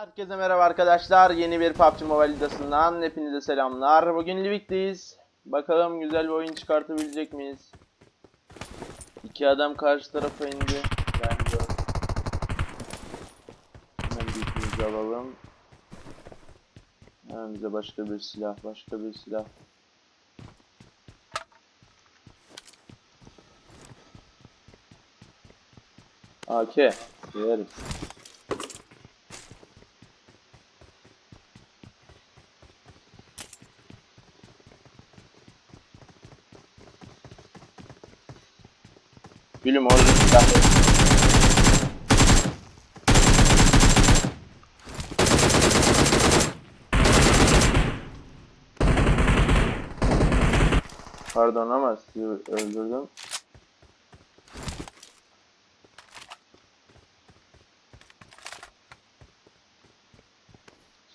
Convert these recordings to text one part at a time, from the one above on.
Herkese merhaba arkadaşlar. Yeni bir PUBG Mobile videosundan hepinize selamlar. Bugün Livik'teyiz. Bakalım güzel bir oyun çıkartabilecek miyiz? İki adam karşı tarafa indi. Bence. Hemen bitimizi alalım. Hemen bize başka bir silah, başka bir silah. AK. Yeriz. Gülüm orada silah. Pardon ama sizi öldürdüm.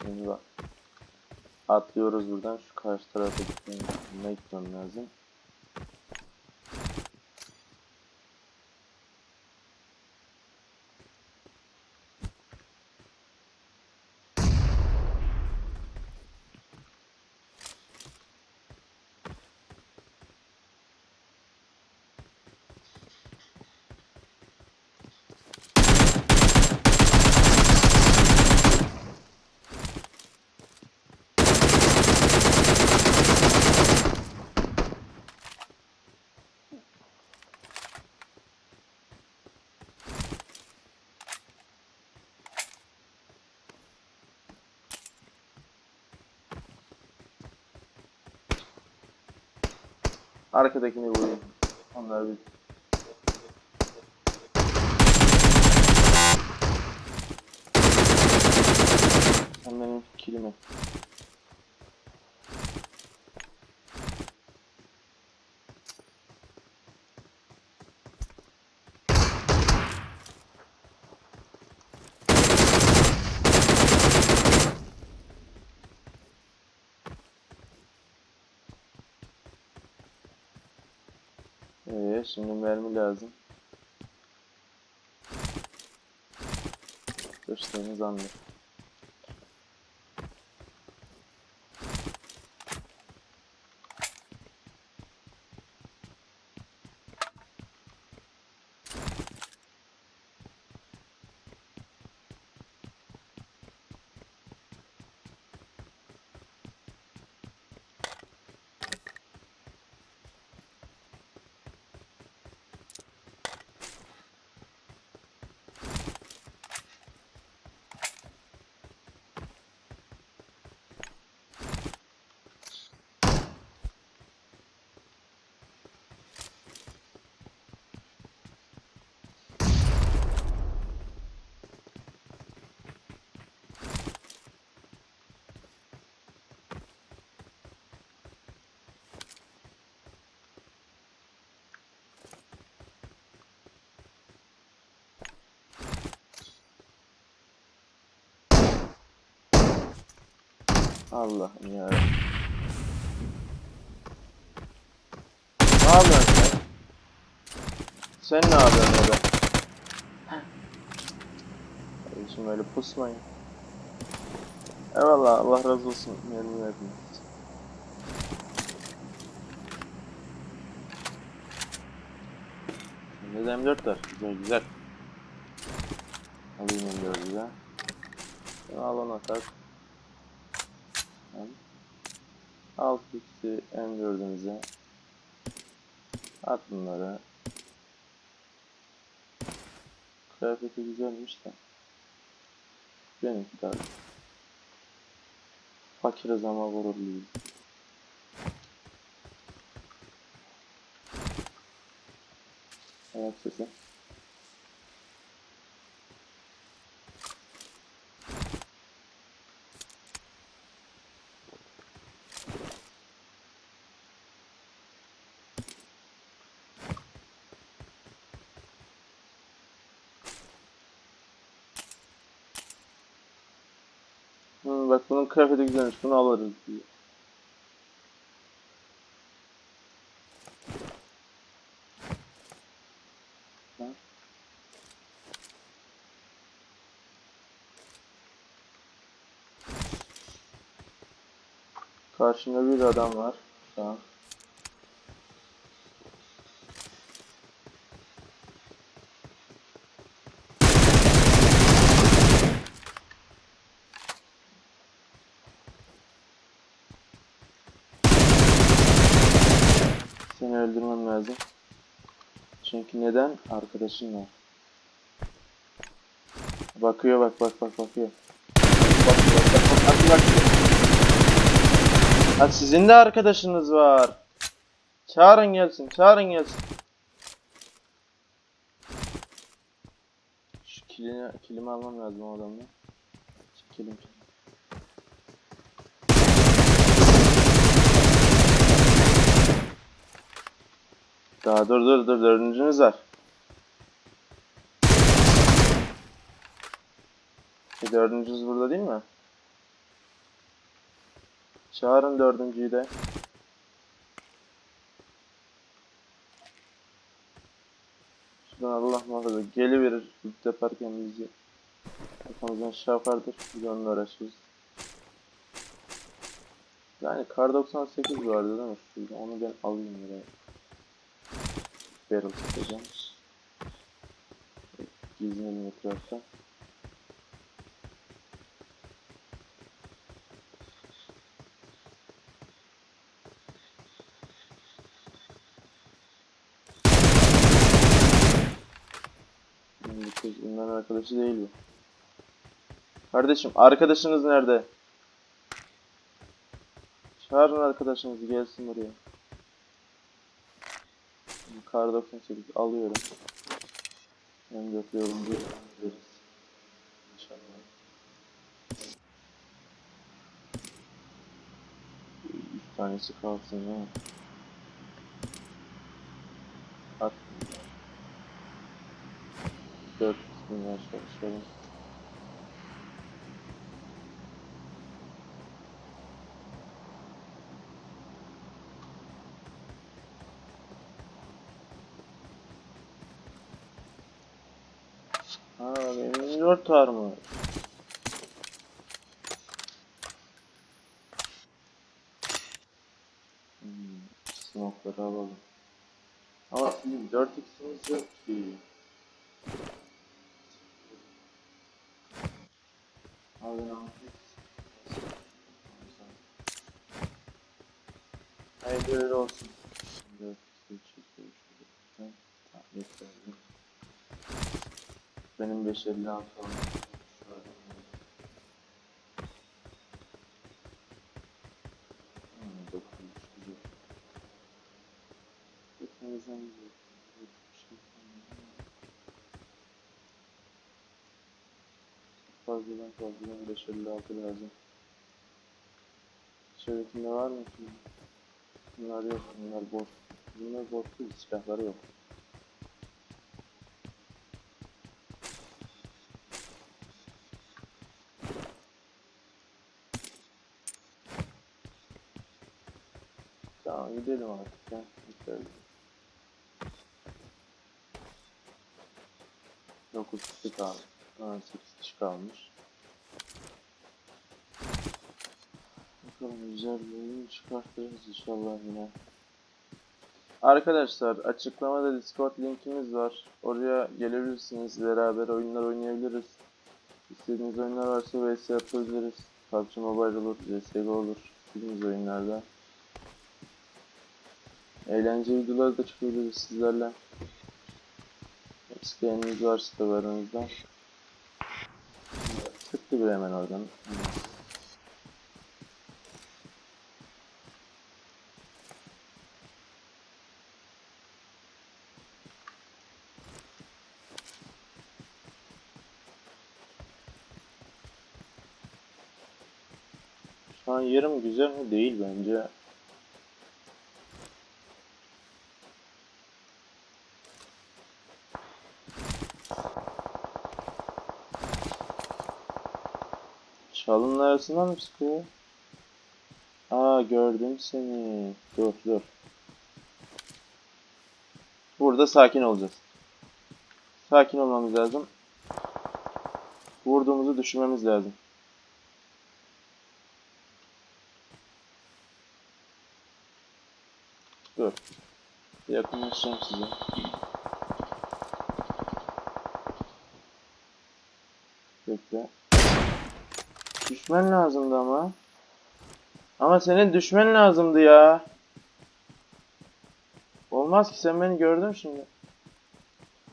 Şimdi bak. Atlıyoruz buradan. Şu karşı tarafa gitmem lazım. Arkadakini vurayım. Onlar bir benim kilimi. Şimdi mermi lazım. Sıçtığımız anlık. Allah'ım ya. Ne yapıyorsun sen? Sen ne yapıyorsun orada? Kardeşim öyle pusmayın. Eyvallah Allah razı olsun. Memnun verdiniz. Şimdi de M4 var. Güzel güzel. Alayım M4'ü de. Al ona tak. Al. Al fix'i M4'ümüze. At bunları. Kıyafeti güzelmiş de. Benimki daha. Fakiriz ama gururluyuz. Ayak sesi. Hani bak bunun kıyafeti güzelmiş bunu alırız diye. Karşında bir adam var. Tamam. Neden? Arkadaşın var. Bakıyor bak bak bak bakıyor. Bak bak bak bak bak. Ha sizin de arkadaşınız var. Çağırın gelsin, çağırın gelsin. Şu kilini, kilimi almam lazım o adamla. Şu kilim. Daha dur dur dur dördüncünüz var. E, dördüncünüz burada değil mi? Çağırın dördüncüyü de. Şuradan Allah muhafaza geliverir ilk yaparken bizi. Arkamızdan şapardır. Biz onunla uğraşırız. Yani kar 98 vardı değil mi? Şurada onu ben alayım buraya. Barrel satacağım. Gizleyelim etrafta. Hmm, bu kız onların arkadaşı değil bu. Kardeşim arkadaşınız nerede? Çağırın arkadaşınızı gelsin buraya. Kar 98 alıyorum. Ben de yapıyorum bir veririz. İnşallah. Üç tanesi kalsın ya. At. Dört kısmını aşağı Ha benim dört var mı? Hmm, smoke'ları alalım. Ama bizim 4 x'imiz yok ki. Abi ne? Hayırlı öyle olsun. 4 x çekiyor şurada. Tamam yeterli. Benim 556 oldu. Hmm, dokuz, güzel. Hepimizden güzel. Bir şey kalmadı. Fazladan fazladan 556 lazım. Şeritinde var mı? Bunlar yok, bunlar boş. Bunlar boş değil, silahları yok. Tamam gidelim artık ya. Gidelim. 9 kişi kalmış. Ha, 8 kişi kalmış. Bakalım güzel bir oyun çıkartırız inşallah yine. Arkadaşlar açıklamada Discord linkimiz var. Oraya gelebilirsiniz. Beraber oyunlar oynayabiliriz. İstediğiniz oyunlar varsa vs yapabiliriz. PUBG Mobile olur, CSGO olur. İstediğiniz oyunlarda. Eğlence videoları da çıkabiliriz sizlerle. İsteyeniniz varsa da aranızda. Sıktı bir hemen oradan. Şu an yerim güzel mi? Değil bence. arasından mı çıkıyor? Aa gördüm seni. Dur dur. Burada sakin olacağız. Sakin olmamız lazım. Vurduğumuzu düşürmemiz lazım. Dur. Yakınlaşacağım size. Düşmen lazımdı ama. Ama senin düşmen lazımdı ya. Olmaz ki sen beni gördün şimdi.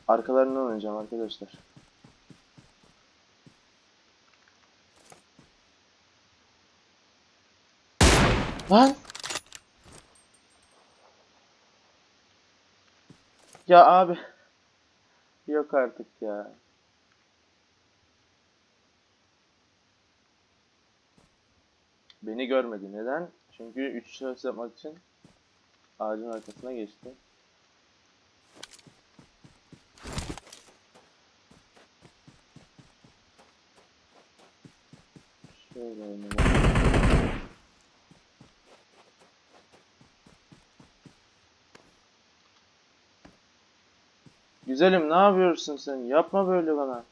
Arkalarından oynayacağım arkadaşlar. Lan! Ya abi. Yok artık ya. Beni görmedi. Neden? Çünkü 3 şahıs yapmak için ağacın arkasına geçti. Şöyle oynayalım. Güzelim ne yapıyorsun sen? Yapma böyle bana.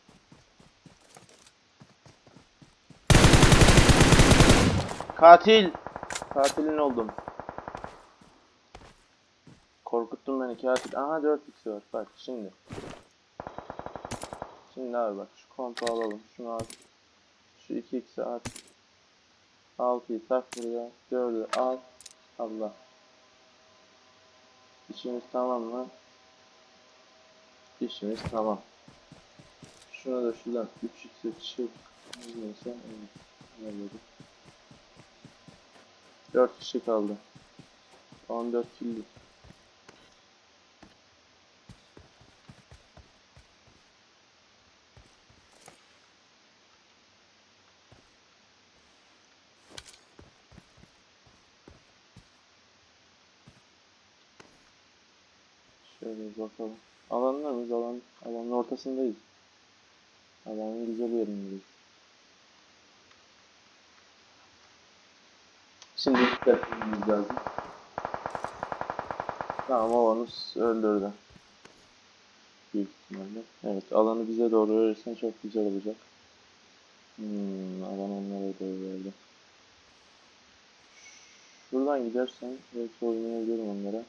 Katil. Katilin oldum. Korkuttun beni katil. Aha 4x var. Bak şimdi. Şimdi abi bak şu kompu alalım. Şunu at. Şu 2x'i at. 6'yı tak buraya. 4'ü al. Allah. İşimiz tamam mı? İşimiz tamam. Şuna da şuradan 3x'e çek. Neyse. Evet. Halledik. 4 kişi kaldı. 14 killi. Şöyle bakalım. Alanda mıyız? Alan, alanın ortasındayız. Alanın güzel yerindeyiz. Şimdi dikkat etmemiz lazım. Tamam havanız öldürdü. Büyük ihtimalle. Evet alanı bize doğru verirsen çok güzel olacak. Hmm, alan onlara doğru verdi. Şuradan gidersen belki oynayabilirim onlara.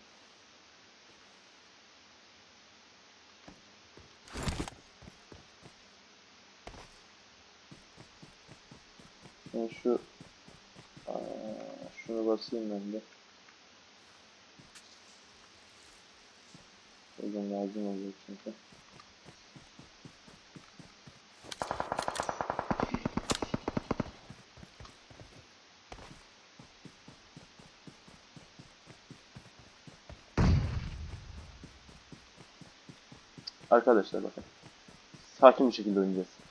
Ben şu Aa, şunu basayım ben de. O yüzden lazım olacak çünkü. Arkadaşlar bakın. Sakin bir şekilde oynayacağız.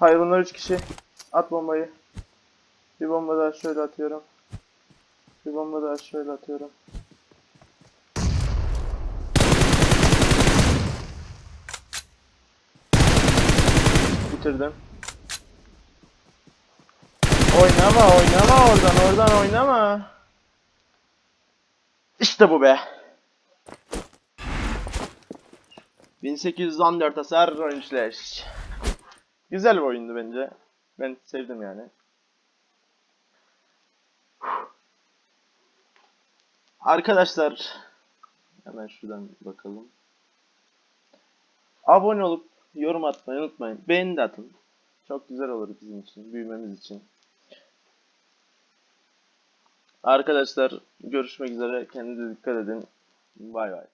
Hayır bunlar 3 kişi. At bombayı. Bir bomba daha şöyle atıyorum. Bir bomba daha şöyle atıyorum. Bitirdim. Oynama oynama oradan oradan oynama. İşte bu be. 1814 hasar 13 leş. Güzel bir oyundu bence. Ben sevdim yani. Arkadaşlar hemen şuradan bakalım. Abone olup yorum atmayı unutmayın. Beğeni de atın. Çok güzel olur bizim için, büyümemiz için. Arkadaşlar görüşmek üzere. Kendinize dikkat edin. Bay bay.